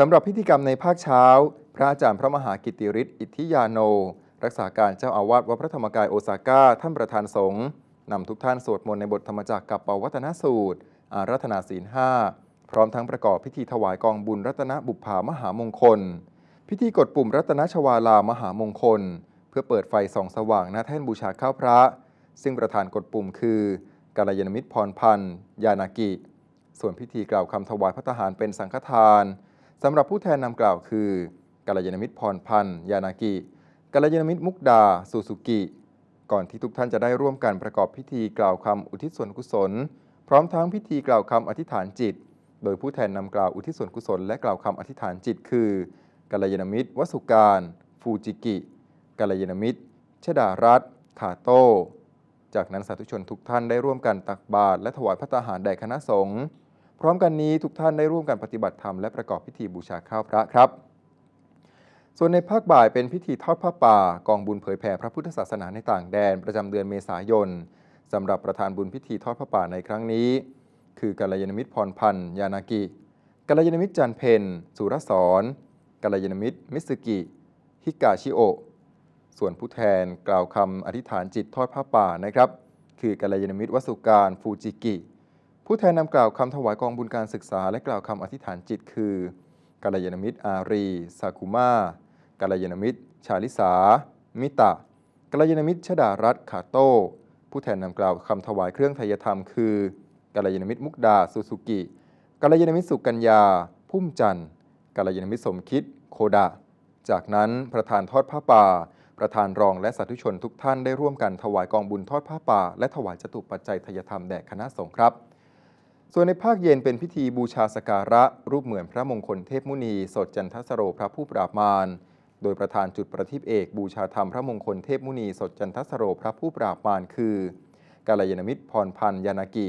สำหรับพิธีกรรมในภาคเช้า พระอาจารย์พระมหากิติฤทธิ์อิทธิยาโน รักษาการเจ้าอาวาสวัดพระธรรมกายโอซาก้าท่านประธานสงฆ์นำทุกท่านสวดมนต์ในบทธรรมจักรกับปวัตนสูตร อารัธนาศีลห้าพร้อมทั้งประกอบพิธีถวายกองบุญรัตนบุพภามหามงคล พิธีกดปุ่มรัตนชวาลามหามงคล เพื่อเปิดไฟส่องสว่างหน้าแท่นบูชาข้าวพระ ซึ่งประธานกดปุ่มคือกาลยานมิตรพรพันธ์ยานากิ ส่วนพิธีกล่าวคำถวายพระทหารเป็นสังฆทาน สำหรับผู้แทนนำกล่าวคือกาลยานมิตรพรพันธ์ยานากิกาลยานมิตรมุกดาสุสุกิ ก่อนที่ทุกท่านจะได้ร่วมกันประกอบพิธีกล่าวคำอุทิศส่วนกุศล พร้อมทั้งพิธีกล่าวคำอธิษฐานจิต โดยผู้แทนนำกล่าวอุทิศส่วนกุศลและกล่าวคำอธิษฐานจิต คือกาลยานมิตรวสุการ ฟูจิกิกาลยานมิตรชดารัตน์ขาโต้จากนั้นสาธุชนทุกท่านได้ร่วมกันตักบาตรและถวายพระตาหารแด่คณะสงฆ์ พร้อมกันนี้ทุกท่านได้ร่วมกันปฏิบัติธรรมและประกอบพิธีบูชาข้าวพระครับ ส่วนในภาคบ่ายเป็นพิธีทอดผ้าป่ากองบุญเผยแผ่พระพุทธศาสนาในต่างแดนประจำเดือนเมษายนสำหรับประธานบุญพิธีทอดผ้าป่าในครั้งนี้ คือกัลยาณมิตรพรพันธ์ยานากิกัลยาณมิตรจันเพนสุรสอนกัลยาณมิตรมิสกิ ฮิกาชิโอ ส่วนผู้แทนกล่าวคำอธิษฐานจิตทอดผ้าป่านะครับ คือกัลยาณมิตรวสุการฟูจิกิ ผู้แทนนำกล่าวคำถวายกองบุญการศึกษา และกล่าวคำอธิษฐานจิต คือกัลยาณมิตรอารีซากุมากัลยาณมิตร ชาลิสา มิตะกัลยาณมิตรชดารัตน์ขาโต้ ผู้แทนนำกล่าวคำถวายเครื่องไทยธรรม คือกัลยาณมิตรมุกดาสุสุกิกัลยาณมิตรสุกัญญา พุ่มจันทร์กัลยาณมิตรสมคิด โคดะ จากนั้นประธานทอดผ้าป่า ประธานรองและสาธุชนทุกท่านได้ร่วมกันถวายกองบุญทอดผ้าป่า และถวายจตุปัจจัยทายธรรมแด่คณะสงฆ์ครับ ส่วนในภาคเย็นเป็นพิธีบูชาสการะ รูปเหมือนพระมงคลเทพมุนี สดจันทสโรพระผู้ปราบมารโดยประธานจุดประทีปเอกบูชาธรรมพระมงคลเทพมุนี สดจันทสโรพระผู้ปราบมารคือกาลยานมิตรพรพันธ์ยานากิ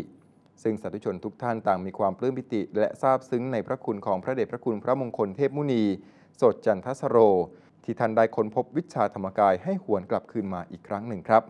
ซึ่งสาธุชนทุกท่านต่างมีความปลื้มปิติ และซาบซึ้งในพระคุณของพระเดชพระคุณพระมงคลเทพมุนี สดจันทสโร ที่ท่านได้ค้นพบวิชาธรรมกายให้หวนกลับคืนมาอีกครั้งหนึ่งครับ